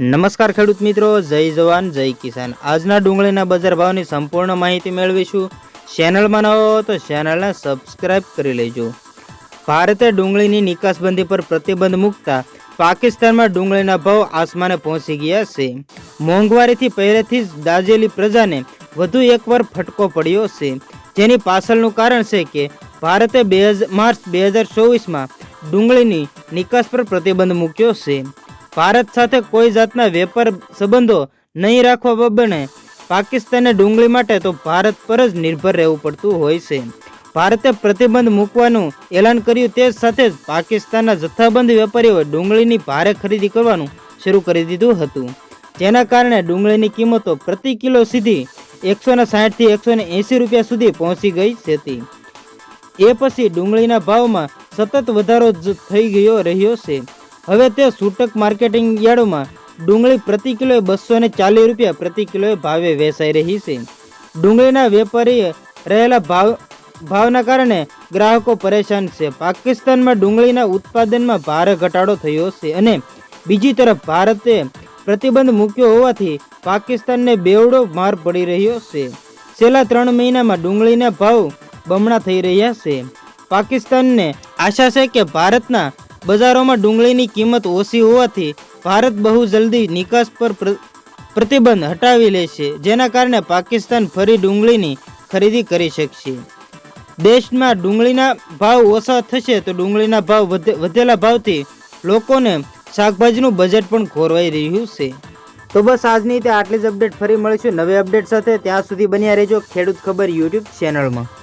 નમસ્કાર ખેડૂત મિત્રો, જય જવાન, જય કિસાન. આજના ડુંગળીના બજાર ભાવની સંપૂર્ણ માહિતી મેળવીશું. ચેનલમાં નવો હો તો ચેનલને સબસ્ક્રાઇબ કરી લેજો. ભારતે ડુંગળીની નિકાસબંધી પર પ્રતિબંધ મૂકતા પાકિસ્તાનમાં ડુંગળીના ભાવ આસમાને પહોંચી ગયા છે. મોંઘવારીથી પહેલેથી જ દાજેલી પ્રજાને વધુ એકવાર ફટકો પડ્યો છે. જેની પાછળનું કારણ છે કે ભારતે બે માર્ચ બે હજાર ચોવીસમાં ડુંગળીની નિકાસ પર પ્રતિબંધ મૂક્યો છે. ભારત સાથે કોઈ જાતના વેપાર સંબંધો નહીં રાખવા બાબતે પાકિસ્તાનને ડુંગળી માટે તો ભારત પર જ નિર્ભર રહેવું પડતું હોય છે. ભારતે પ્રતિબંધ મૂકવાનું એલાન કર્યું તે સાથે જ પાકિસ્તાનના જથ્થાબંધ વેપારીઓએ ડુંગળીની ભારે ખરીદી કરવાનું શરૂ કરી દીધું હતું. જેના કારણે ડુંગળીની કિંમતો પ્રતિ કિલો સુધી એકસો ને સાહીઠથી એકસો ને એંસી રૂપિયા સુધી પહોંચી ગઈ હતી. એ પછી ડુંગળીના ભાવમાં સતત વધારો જ થઈ ગયો રહ્યો છે. હવે તે સૂટક માર્કેટિંગ યાર્ડોમાં ડુંગળી પ્રતિ કિલોએ બસો ને ચાલીસ રૂપિયા પ્રતિ કિલોએ ભાવે વેચાઈ રહી છે. ડુંગળીના વેપારીએ રહેલા ભાવ, ભાવના કારણે ગ્રાહકો પરેશાન છે. પાકિસ્તાનમાં ડુંગળીના ઉત્પાદનમાં ભારે ઘટાડો થયો છે અને બીજી તરફ ભારતે પ્રતિબંધ મૂક્યો હોવાથી પાકિસ્તાનને બેવડો માર પડી રહ્યો છે. છેલ્લા ત્રણ મહિનામાં ડુંગળીના ભાવ બમણા થઈ રહ્યા છે. પાકિસ્તાનને આશા છે કે ભારતના બજારોમાં ડુંગળીની કિંમત ઓછી હોવાથી ભારત બહુ જલ્દી નિકાસ પર પ્ર- પ્રતિબંધ હટાવી લેશે, જેના કારણે પાકિસ્તાન ફરી ડુંગળીની ખરીદી કરી શકશે. દેશમાં ડુંગળીના ભાવ ઓછા થશે તો ડુંગળીના ભાવ વધે- વધેલા ભાવથી લોકોને શાકભાજીનું બજેટ પણ ખોરવાઈ રહ્યું છે. તો બસ આજની તે આટલી જ અપડેટ ફરી મળીશું નવી અપડેટ સાથે. ત્યાં સુધી બન્યા રહેજો ખેડૂત ખબર યુટ્યુબ ચેનલમાં.